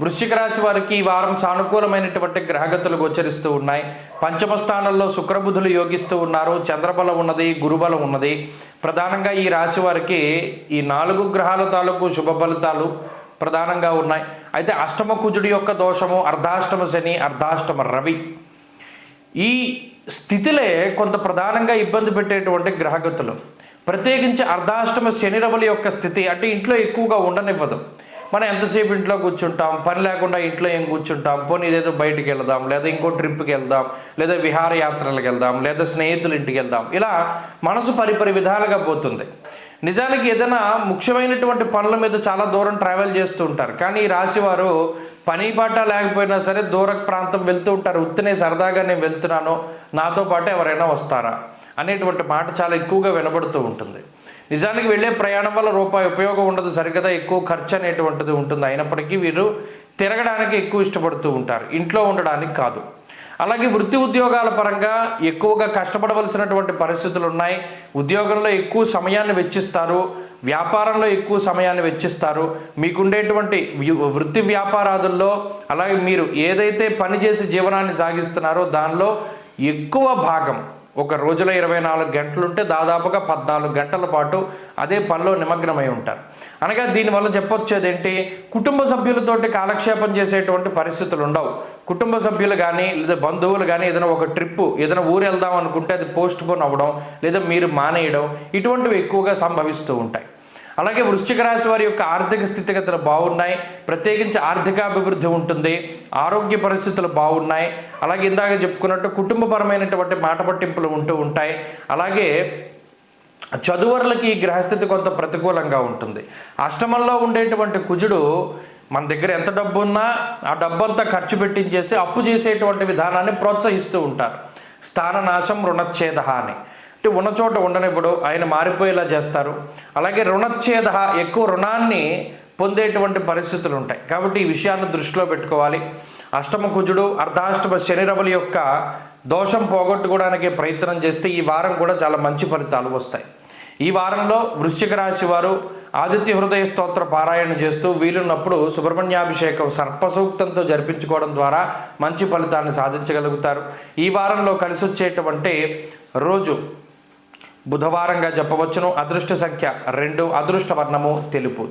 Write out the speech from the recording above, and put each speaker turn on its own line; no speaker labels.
వృశ్చిక రాశి వారికి ఈ వారం సానుకూలమైనటువంటి గ్రహగతులు గోచరిస్తూ ఉన్నాయి. పంచమ స్థానంలో శుక్రబుధులు యోగిస్తూ ఉన్నారు. చంద్రబలం ఉన్నది గురుబలం ఉన్నది. ప్రధానంగా ఈ రాశి వారికి ఈ నాలుగు గ్రహాల తాలూకు శుభ ఫలితాలు ప్రధానంగా ఉన్నాయి. అయితే అష్టమ కుజుడి యొక్క దోషము అర్ధాష్టమ శని అర్ధాష్టమ రవి. ఈ స్థితిలే కొంత ప్రధానంగా ఇబ్బంది పెట్టేటువంటి గ్రహగతులు. ప్రత్యేకించి అర్ధాష్టమ శని రవుల యొక్క స్థితి అంటే ఇంట్లో ఎక్కువగా ఉండనివ్వదు. మనం ఎంతసేపు ఇంట్లో కూర్చుంటాం? పని లేకుండా ఇంట్లో ఏం కూర్చుంటాం? పోనీ ఇదేదో బయటికి వెళ్దాం లేదా ఇంకో ట్రిప్కి వెళ్దాం లేదా విహారయాత్రలకు వెళ్దాం లేదా స్నేహితుల ఇంటికి వెళ్దాం. ఇలా మనసు పరిపరి విధాలుగా పోతుంది. నిజానికి ఏదైనా ముఖ్యమైనటువంటి పనుల మీద చాలా దూరం ట్రావెల్ చేస్తూ ఉంటారు. కానీ ఈ పని పాట లేకపోయినా సరే దూర ప్రాంతం వెళ్తూ ఉంటారు. ఉత్తినే సరదాగా నేను వెళ్తున్నాను నాతో పాటు ఎవరైనా వస్తారా? అనేటువంటి మాట చాలా ఎక్కువగా వినబడుతూ ఉంటుంది. నిజానికి వెళ్ళే ప్రయాణం వల్ల రూపాయి ఉపయోగం ఉండదు సరికదా ఎక్కువ ఖర్చు అనేటువంటిది ఉంటుంది. అయినప్పటికీ వీరు తిరగడానికి ఎక్కువ ఇష్టపడుతూ ఉంటారు. ఇంట్లో ఉండడానికి కాదు. అలాగే వృత్తి ఉద్యోగాల పరంగా ఎక్కువగా కష్టపడవలసినటువంటి పరిస్థితులు ఉన్నాయి. ఉద్యోగంలో ఎక్కువ సమయాన్ని వెచ్చిస్తారు. వ్యాపారంలో ఎక్కువ సమయాన్ని వెచ్చిస్తారు. మీకుండేటువంటి వృత్తి వ్యాపారాదుల్లో అలాగే మీరు ఏదైతే పని చేసి జీవనాన్ని సాగిస్తున్నారో దానిలో ఎక్కువ భాగం ఒక రోజులో ఇరవై నాలుగు గంటలుంటే దాదాపుగా పద్నాలుగు గంటల పాటు అదే పనిలో నిమగ్నమై ఉంటారు. అనగా దీనివల్ల చెప్పొచ్చేది ఏంటి కుటుంబ సభ్యులతోటి కాలక్షేపం చేసేటువంటి పరిస్థితులు ఉండవు కుటుంబ సభ్యులు కానీ లేదా బంధువులు కానీ ఏదైనా ఒక ట్రిప్పు ఏదైనా ఊరు వెళ్దాం అనుకుంటే అది పోస్ట్ పోన్ అవ్వడం లేదా మీరు మానేయడం ఇటువంటివి ఎక్కువగా సంభవిస్తూ ఉంటాయి. అలాగే వృశ్చిక రాశి వారి యొక్క ఆర్థిక స్థితిగతులు బాగున్నాయి. ప్రత్యేకించి ఆర్థికాభివృద్ధి ఉంటుంది. ఆరోగ్య పరిస్థితులు బాగున్నాయి. అలాగే ఇందాక చెప్పుకున్నట్టు కుటుంబపరమైనటువంటి మాట పట్టింపులు ఉంటూ ఉంటాయి. అలాగే చదువరులకి ఈ గ్రహస్థితి కొంత ప్రతికూలంగా ఉంటుంది. అష్టమంలో ఉండేటువంటి కుజుడు మన దగ్గర ఎంత డబ్బు ఉన్నా ఆ డబ్బంతా ఖర్చు పెట్టించేసి అప్పు చేసేటువంటి విధానాన్ని ప్రోత్సహిస్తూ ఉంటారు. స్థాననాశం రుణచ్ఛేద అని. అంటే ఉన్న చోట ఉండనివ్వడు. ఆయన మారిపోయేలా చేస్తారు. అలాగే రుణచ్ఛేద ఎక్కువ రుణాన్ని పొందేటువంటి పరిస్థితులు ఉంటాయి కాబట్టి ఈ విషయాన్ని దృష్టిలో పెట్టుకోవాలి. అష్టమ కుజుడు అర్ధాష్టమ శనిరవుల యొక్క దోషం పోగొట్టుకోవడానికి ప్రయత్నం చేస్తే ఈ వారం కూడా చాలా మంచి ఫలితాలు వస్తాయి. ఈ వారంలో వృశ్చిక రాశి వారు ఆదిత్య హృదయ స్తోత్ర పారాయణ చేస్తూ వీలున్నప్పుడు సుబ్రహ్మణ్యాభిషేకం సర్పసూక్తంతో జరిపించుకోవడం ద్వారా మంచి ఫలితాన్ని సాధించగలుగుతారు. ఈ వారంలో కలిసి వచ్చేటువంటి రోజు బుధవారంగా చెప్పవచ్చును. అదృష్ట సంఖ్య రెండు. అదృష్ట వర్ణము తెలుపు.